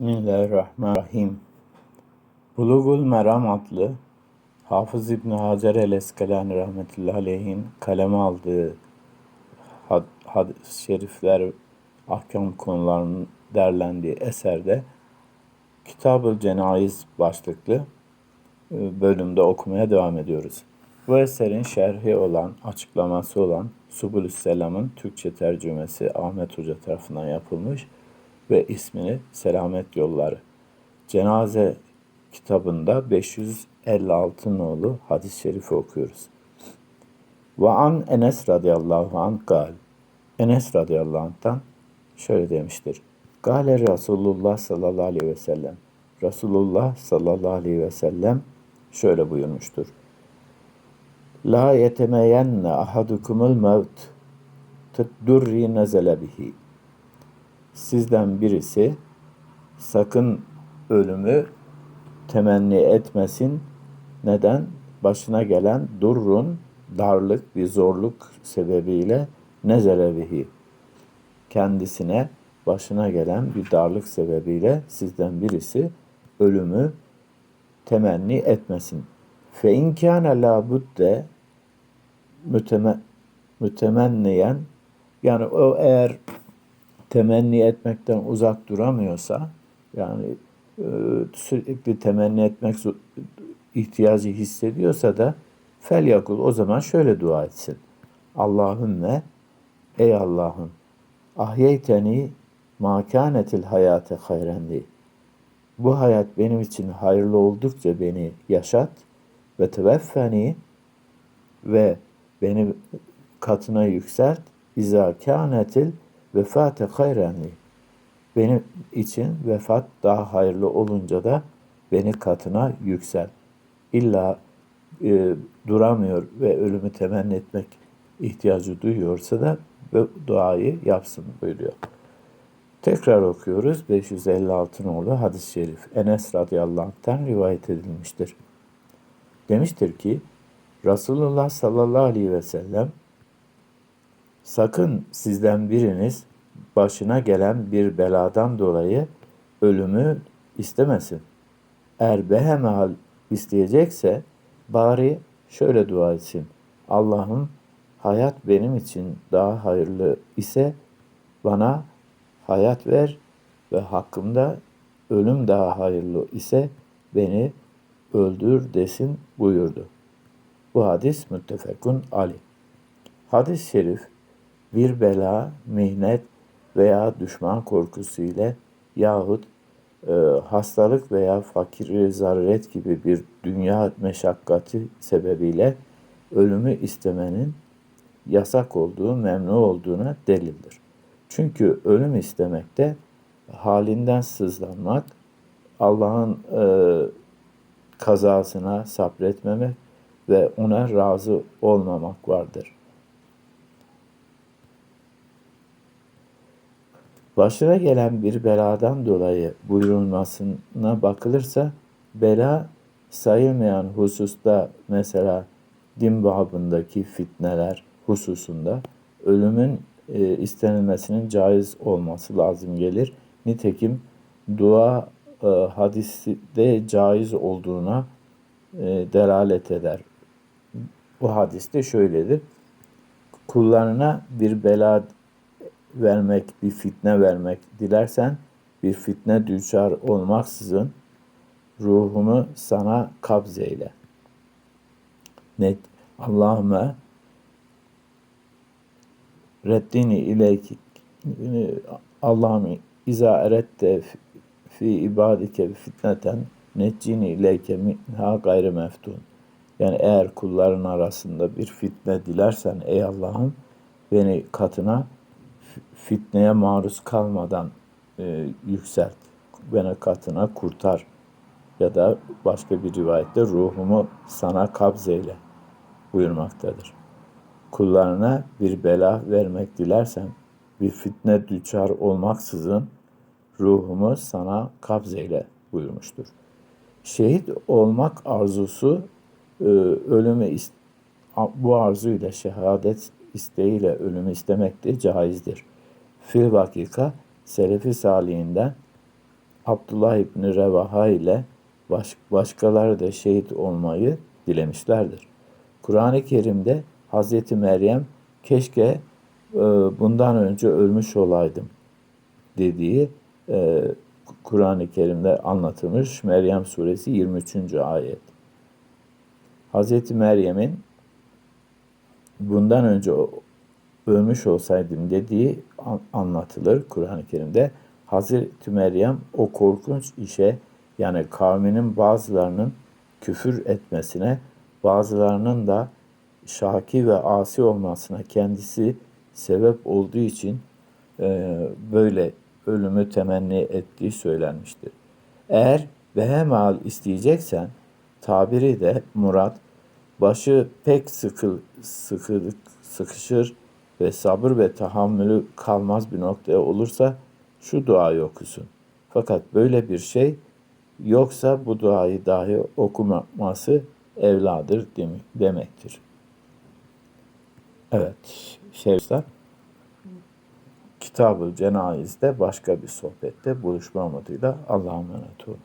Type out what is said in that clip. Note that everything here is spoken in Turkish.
Bismillahirrahmanirrahim. Bulugul Meram adlı Hafız İbn Hacer el-Eskalani rahmetullahi aleyhin kaleme aldığı had- hadis-i şerifler, ahkam konularının derlendiği eserde Kitab-ı Cenayiz başlıklı e, bölümde okumaya devam ediyoruz. Bu eserin şerhi olan, açıklaması olan Subulü Selam'ın Türkçe tercümesi Ahmet Hoca tarafından yapılmış ve ismini Selamet Yolları. Cenaze kitabında 556 nolu hadis-i şerifi okuyoruz. Ve an Enes radıyallahu anh gal. Enes radıyallahu anh'tan şöyle demiştir. Gale Resulullah sallallahu aleyhi ve sellem. Resulullah sallallahu aleyhi ve sellem şöyle buyurmuştur. La yetemeyenne ahadukumul mevt tıddurri nezele bihi. Sizden birisi sakın ölümü temenni etmesin. Neden? Başına gelen durrun, darlık, bir zorluk sebebiyle nezele bihi. Kendisine başına gelen bir darlık sebebiyle sizden birisi ölümü temenni etmesin. Fe in kâne la budde müteme, mütemenniyen yani o eğer temenni etmekten uzak duramıyorsa yani e, sürekli temenni etmek ihtiyacı hissediyorsa da fel yakul o zaman şöyle dua etsin. Allahümme ey Allah'ım ahyeyteni ma kânetil hayate hayrendi. Bu hayat benim için hayırlı oldukça beni yaşat ve teveffeni ve beni katına yükselt. İza kânetil vefate hayrenli. Benim için vefat daha hayırlı olunca da beni katına yüksel. İlla e, duramıyor ve ölümü temenni etmek ihtiyacı duyuyorsa da bu duayı yapsın buyuruyor. Tekrar okuyoruz. 556 nolu hadis-i şerif. Enes radıyallahu anh'tan rivayet edilmiştir. Demiştir ki Resulullah sallallahu aleyhi ve sellem sakın sizden biriniz başına gelen bir beladan dolayı ölümü istemesin. Eğer behemehal isteyecekse bari şöyle dua etsin. Allah'ım hayat benim için daha hayırlı ise bana hayat ver ve hakkımda ölüm daha hayırlı ise beni öldür desin buyurdu. Bu hadis müttefekun ali. Hadis-i şerif bir bela, mihnet veya düşman korkusu ile yahut e, hastalık veya fakir zaruret gibi bir dünya meşakkati sebebiyle ölümü istemenin yasak olduğu, memnu olduğuna delildir. Çünkü ölüm istemekte halinden sızlanmak, Allah'ın e, kazasına sabretmemek ve ona razı olmamak vardır. Başına gelen bir beladan dolayı buyurulmasına bakılırsa bela sayılmayan hususta mesela din babındaki fitneler hususunda ölümün e, istenilmesinin caiz olması lazım gelir. Nitekim dua e, hadiste caiz olduğuna e, delalet eder. Bu hadiste şöyledir. Kullarına bir bela vermek, bir fitne vermek dilersen bir fitne düçar olmaksızın ruhumu sana kabzeyle. Net Allahümme reddini ileyki Allah'ım iza erette fi ibadike fitneten neccini ileyke minha gayrı meftun. Yani eğer kulların arasında bir fitne dilersen ey Allah'ım beni katına fitneye maruz kalmadan e, yükselt. Beni katına kurtar. Ya da başka bir rivayette ruhumu sana kabzeyle buyurmaktadır. Kullarına bir bela vermek dilersen bir fitne düçar olmaksızın ruhumu sana kabzeyle buyurmuştur. Şehit olmak arzusu e, ölümü bu arzuyla şehadet isteğiyle ölümü istemek de caizdir. Fil vakika Selefi Salihinden Abdullah İbni Revaha ile baş, başkaları da şehit olmayı dilemişlerdir. Kur'an-ı Kerim'de Hz. Meryem keşke e, bundan önce ölmüş olaydım dediği e, Kur'an-ı Kerim'de anlatılmış Meryem suresi 23. ayet. Hz. Meryem'in bundan önce ölmüş olsaydım dediği an- anlatılır Kur'an-ı Kerim'de. Hazreti Meryem o korkunç işe yani kavminin bazılarının küfür etmesine, bazılarının da şaki ve asi olmasına kendisi sebep olduğu için e, böyle ölümü temenni ettiği söylenmiştir. Eğer behemal isteyeceksen tabiri de murat başı pek sıkı, sıkı, sıkışır ve sabır ve tahammülü kalmaz bir noktaya olursa şu duayı okusun. Fakat böyle bir şey yoksa bu duayı dahi okumaması evladır dem- demektir. Evet, şeyhler Kitab-ı Cenaz'de başka bir sohbette buluşma umuduyla Allah'a emanet olun.